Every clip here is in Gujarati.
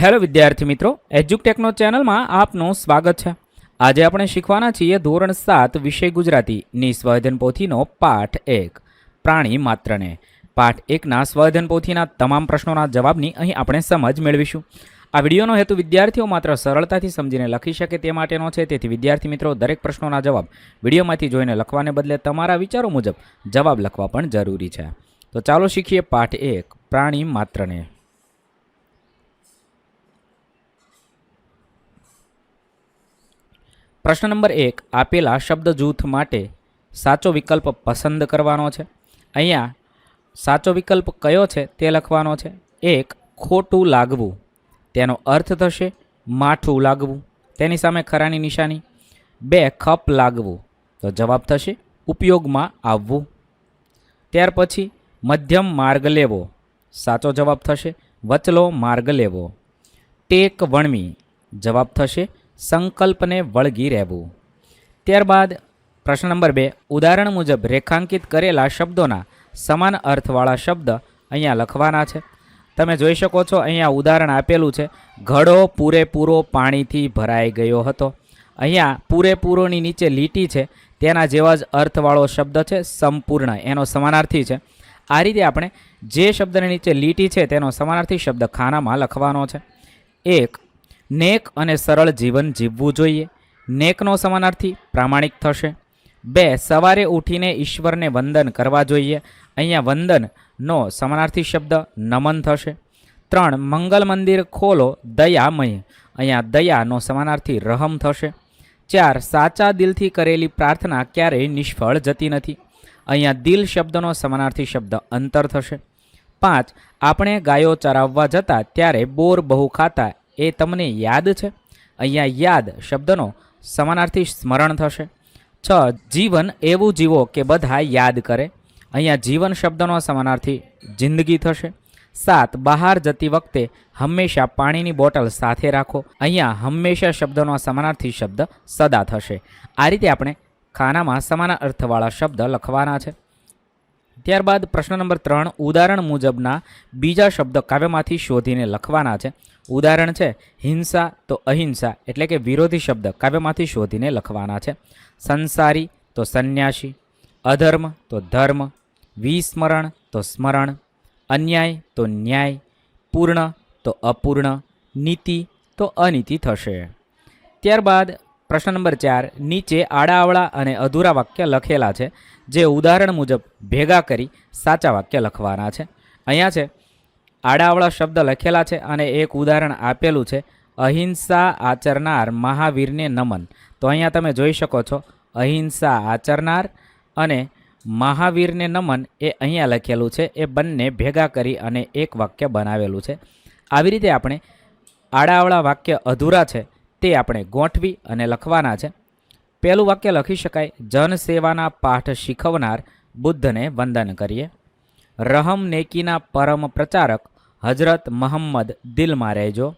હેલો વિદ્યાર્થી મિત્રો, એજ્યુકટેકનો ચેનલમાં આપનું સ્વાગત છે. આજે આપણે શીખવાના છીએ ધોરણ સાત વિષય ગુજરાતીની સ્વર્ધન પોથીનો પાઠ એક, પ્રાણી માત્રને. પાઠ એકના સ્વર્ધન પોથીના તમામ પ્રશ્નોના જવાબની અહીં આપણે સમજ મેળવીશું. આ વિડીયોનો હેતુ વિદ્યાર્થીઓ માત્ર સરળતાથી સમજીને લખી શકે તે માટેનો છે, તેથી વિદ્યાર્થી મિત્રો દરેક પ્રશ્નોના જવાબ વિડીયોમાંથી જોઈને લખવાને બદલે તમારા વિચારો મુજબ જવાબ લખવા પણ જરૂરી છે. તો ચાલો શીખીએ પાઠ એક, પ્રાણી માત્રને. પ્રશ્ન નંબર એક, આપેલા શબ્દ જૂથ માટે સાચો વિકલ્પ પસંદ કરવાનો છે. અહીંયા, સાચો વિકલ્પ કયો છે તે લખવાનો છે. એક, ખોટું લાગવું. તેનો અર્થ થશે માઠું લાગવું. તેની સામે ખરાની નિશાની. બે, ખપ લાગવું. તો જવાબ થશે ઉપયોગમાં આવવું. ત્યાર પછી, મધ્યમ માર્ગ લેવો. સાચો જવાબ થશે વચલો માર્ગ લેવો. ટેક વણવી જવાબ થશે સંકલ્પને વળગી રહેવું. ત્યારબાદ પ્રશ્ન નંબર બે, ઉદાહરણ મુજબ રેખાંકિત કરેલા શબ્દોના સમાન અર્થવાળા શબ્દ અહીંયા લખવાના છે. તમે જોઈ શકો છો, અહીંયા ઉદાહરણ આપેલું છે, ઘડો પૂરેપૂરો પાણીથી ભરાઈ ગયો હતો. અહીંયા પૂરેપૂરોની નીચે લીટી છે, તેના જેવા જ અર્થવાળો શબ્દ છે, સંપૂર્ણ, એનો સમાનાર્થી છે. આ રીતે આપણે જે શબ્દની નીચે લીટી છે, તેનો સમાનાર્થી શબ્દ ખાનામાં લખવાનો છે. એક નેક અને સરળ જીવન જીવવું જોઈએ. નેકનો સમાનાર્થી પ્રામાણિક થશે. બે, સવારે ઉઠીને ઈશ્વરને વંદન કરવા જોઈએ. અહીંયા વંદનનો સમાનાર્થી શબ્દ નમન થશે. ત્રણ, મંગલ મંદિર ખોલો દયામય. અહીંયા દયાનો સમાનાર્થી રહમ થશે. ચાર, સાચા દિલથી કરેલી પ્રાર્થના ક્યારેય નિષ્ફળ જતી નથી. અહીંયા દિલ શબ્દનો સમાનાર્થી શબ્દ અંતર થશે. પાંચ, આપણે ગાયો ચરાવવા જતા ત્યારે બોર બહુ ખાતા એ તમને યાદ છે? અહીંયા યાદ શબ્દનો સમાનાર્થી સ્મરણ થશે. છ, જીવન એવું જીવો કે બધા યાદ કરે. અહીંયા જીવન શબ્દનો સમાનાર્થી જિંદગી થશે. સાત, બહાર જતી વખતે હંમેશા પાણીની બોટલ સાથે રાખો. અહીંયા હંમેશા શબ્દનો સમાનાર્થી શબ્દ સદા થશે. આ રીતે આપણે ખાનામાં સમાન અર્થવાળા શબ્દ લખવાના છે. ત્યારબાદ પ્રશ્ન નંબર ત્રણ, ઉદાહરણ મુજબના બીજા શબ્દ કાવ્યમાંથી શોધીને લખવાના છે. ઉદાહરણ છે, હિંસા તો અહિંસા એટલે કે વિરોધી શબ્દ કાવ્યમાંથી શોધીને લખવાના છે. સંસારી તો સંન્યાસી, અધર્મ તો ધર્મ, વિસ્મરણ તો સ્મરણ, અન્યાય તો ન્યાય, પૂર્ણ તો અપૂર્ણ, નીતિ તો અનીતિ થશે. ત્યારબાદ પ્રશ્ન નંબર ચાર, નીચે આડાઅવળા અને અધૂરા વાક્ય લખેલા છે, જે ઉદાહરણ મુજબ ભેગા કરી સાચા વાક્ય લખવાના છે. અહીંયા છે આડાઅવળા શબ્દ લખેલા છે અને એક ઉદાહરણ આપેલું છે, અહિંસા આચરનાર મહાવીરને નમન. તો અહીંયા તમે જોઈ શકો છો, અહિંસા આચરનાર અને મહાવીરને નમન એ અહીંયા લખેલું છે, એ બંને ભેગા કરી અને એક વાક્ય બનાવેલું છે. આવી રીતે આપણે આડાઅવળા વાક્ય અધૂરા છે તે આપણે ગોઠવી અને લખવાના છે. પહેલું વાક્ય લખી શકાય જનસેવાના પાઠ શીખવનાર બુદ્ધને વંદન કરીએ. રહમ નેકીના પરમ પ્રચારક હજરત મહમ્મદ દિલમાં રહેજો.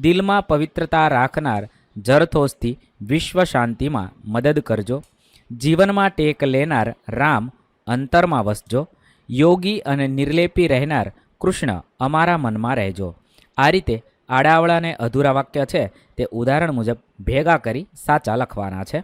દિલમાં પવિત્રતા રાખનાર જરથોસથી વિશ્વ શાંતિમાં મદદ કરજો. જીવનમાં ટેક લેનાર રામ અંતરમાં વસજો. યોગી અને નિર્લેપી રહેનાર કૃષ્ણ અમારા મનમાં રહેજો. આ રીતે આડાવડા અને અધૂરા વાક્ય છે. તે ઉદાહરણ મુજબ, ભેગા કરી સાચા લખવાના છે.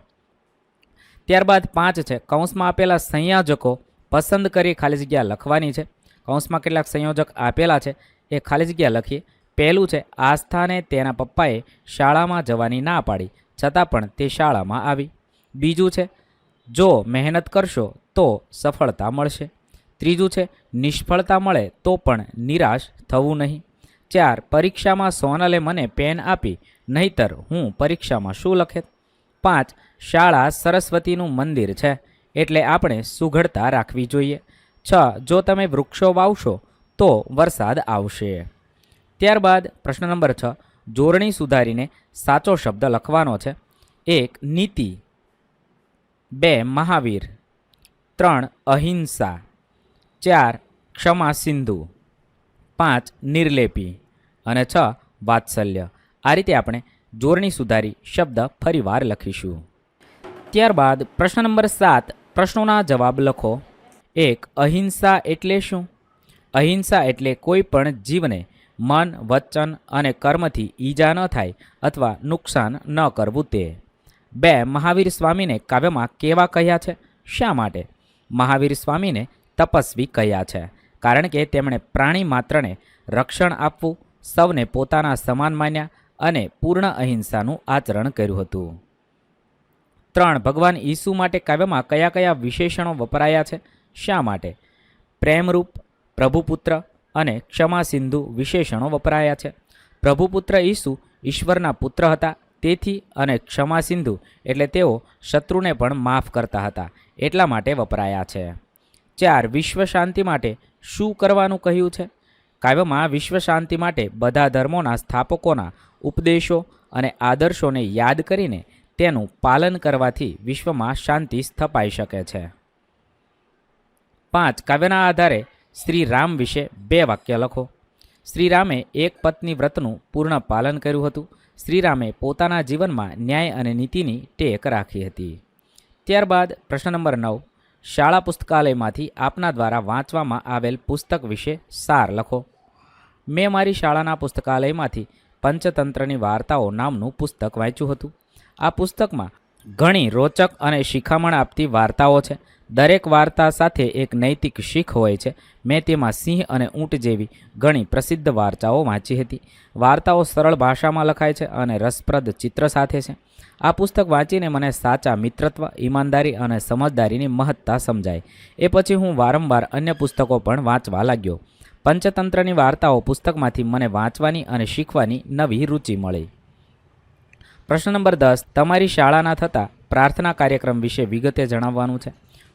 ત્યારબાદ પાંચ છે, કૌંસમાં આપેલા સંયોજકો પસંદ કરી ખાલી જગ્યા લખવાની છે. કૌંસમાં કેટલાક સંયોજક આપેલા છે, એ ખાલી જગ્યા લખીએ. પહેલું છે, આસ્થાને તેના પપ્પાએ શાળામાં જવાની ના પાડી, છતાં પણ તે શાળામાં આવી. બીજું છે, જો મહેનત કરશો તો સફળતા મળશે. ત્રીજું છે, નિષ્ફળતા મળે તો પણ નિરાશ થવું નહીં. ચાર, પરીક્ષામાં સોનલે મને પેન આપી, નહીતર હું પરીક્ષામાં શું લખે પાંચ, શાળા સરસ્વતીનું મંદિર છે, એટલે આપણે સુઘડતા રાખવી જોઈએ. છ, જો તમે વૃક્ષો વાવશો, તો વરસાદ આવશે. ત્યારબાદ પ્રશ્ન નંબર છ જોડણી સુધારીને સાચો શબ્દ લખવાનો છે. એક, નીતિ. બે, મહાવીર. ત્રણ, અહિંસા. ચાર, ક્ષમા સિંધુ. પાંચ નિર્લેપી અને છ વાત્સલ્ય. આ રીતે આપણે જોડણી સુધારી શબ્દ ફરીવાર લખીશું. ત્યારબાદ પ્રશ્ન નંબર સાત, પ્રશ્નોના જવાબ લખો. એક, અહિંસા એટલે શું? અહિંસા એટલે કોઈ પણ જીવને મન, વચન અને કર્મથી ઈજા ન થાય અથવા નુકસાન ન કરવું તે. બે, મહાવીર સ્વામીને કાવ્યમાં કેવા કહ્યા છે? શા માટે? મહાવીર સ્વામીને તપસ્વી કહ્યા છે. કારણ કે તેમણે પ્રાણી માત્રને રક્ષણ આપવું, સૌને પોતાના સમાન માન્યા અને પૂર્ણ અહિંસાનું આચરણ કર્યું હતું. ત્રણ, ભગવાન ઈસુ માટે કાવ્યમાં કયા કયા વિશેષણો વપરાયા છે? શા માટે? પ્રેમરૂપ, પ્રભુપુત્ર અને ક્ષમા સિંધુ વિશેષણો વપરાયા છે. પ્રભુપુત્ર ઈસુ ઈશ્વરના પુત્ર હતા, તેથી અને ક્ષમા સિંધુ એટલે તેઓ શત્રુને પણ માફ કરતા હતા, એટલા માટે વપરાયા છે. ચાર, વિશ્વ શાંતિ માટે શું કરવાનું કહ્યું છે? કાવ્યમાં વિશ્વ શાંતિ માટે બધા ધર્મોના સ્થાપકોના ઉપદેશો અને આદર્શોને યાદ કરીને તેનું પાલન કરવાથી વિશ્વમાં શાંતિ સ્થપાઈ શકે છે. પાંચ, કાવ્યના આધારે શ્રી રામ વિશે બે વાક્ય લખો. શ્રીરામે એક પત્ની વ્રતનું પૂર્ણ પાલન કર્યું હતું. શ્રીરામે પોતાના જીવનમાં ન્યાય અને નીતિની ટેક રાખી હતી. ત્યારબાદ પ્રશ્ન નંબર નવ શાળા પુસ્તકાલયમાંથી આપના દ્વારા વાંચવામાં આવેલ પુસ્તક વિશે સાર લખો. મેં મારી શાળાના પુસ્તકાલયમાંથી પંચતંત્રની વાર્તાઓ નામનું પુસ્તક વાંચ્યું હતું. આ પુસ્તકમાં ઘણી રોચક અને શિખામણ આપતી વાર્તાઓ છે. દરેક વાર્તા સાથે એક નૈતિક શીખ હોય છે. મેં તેમાં સિંહ અને ઊંટ જેવી ઘણી પ્રસિદ્ધ વાર્તાઓ વાંચી હતી. વાર્તાઓ સરળ ભાષામાં લખાય છે અને રસપ્રદ ચિત્ર સાથે છે. આ પુસ્તક વાંચીને મને સાચા મિત્રત્વ, ઈમાનદારી અને સમજદારીની મહત્તા સમજાય. એ પછી હું વારંવાર અન્ય પુસ્તકો પણ વાંચવા લાગ્યો. પંચતંત્રની વાર્તાઓ પુસ્તકમાંથી મને વાંચવાની અને શીખવાની નવી રુચિ મળી. પ્રશ્ન નંબર દસ, તમારી શાળાના થતા પ્રાર્થના કાર્યક્રમ વિશે વિગતે જણાવવાનું છે?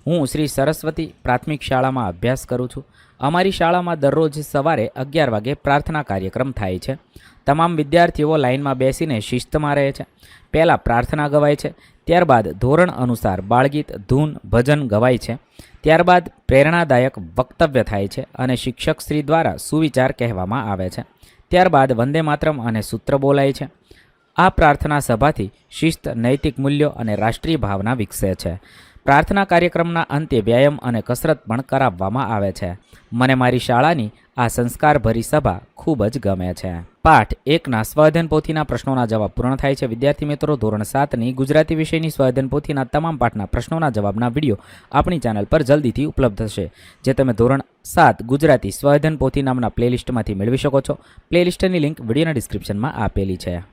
હું શ્રી સરસ્વતી પ્રાથમિક શાળામાં અભ્યાસ કરું છું. અમારી શાળામાં દરરોજ સવારે અગિયાર વાગે પ્રાર્થના કાર્યક્રમ થાય છે. તમામ વિદ્યાર્થીઓ લાઇનમાં બેસીને શિસ્તમાં રહે છે. પહેલાં પ્રાર્થના ગવાય છે, ત્યારબાદ ધોરણ અનુસાર બાળગીત, ધૂન, ભજન ગવાય છે. ત્યારબાદ પ્રેરણાદાયક વક્તવ્ય થાય છે અને શિક્ષક શ્રી દ્વારા સુવિચાર કહેવામાં આવે છે. ત્યારબાદ વંદે માતરમ અને સૂત્ર બોલાય છે. આ પ્રાર્થના સભાથી શિસ્ત, નૈતિક મૂલ્યો અને રાષ્ટ્રીય ભાવના વિકસે છે. પ્રાર્થના કાર્યક્રમના અંતે વ્યાયામ અને કસરત પણ કરાવવામાં આવે છે. મને મારી શાળાની આ સંસ્કારભરી સભા ખૂબ જ ગમે છે. પાઠ એકના સ્વાધ્યન પોથીના પ્રશ્નોના જવાબ પૂર્ણ થાય છે. વિદ્યાર્થી મિત્રો, ધોરણ સાતની ગુજરાતી વિષયની સ્વાધ્યન પોથીના તમામ પાઠના પ્રશ્નોના જવાબના વીડિયો આપણી ચેનલ પર જલ્દીથી ઉપલબ્ધ થશે. જે તમે ધોરણ સાત ગુજરાતી સ્વાધ્યન પોથી નામના પ્લેલિસ્ટમાંથી મેળવી શકો છો. પ્લેલિસ્ટની લિંક વિડીયોના ડિસ્ક્રિપ્શનમાં આપેલી છે.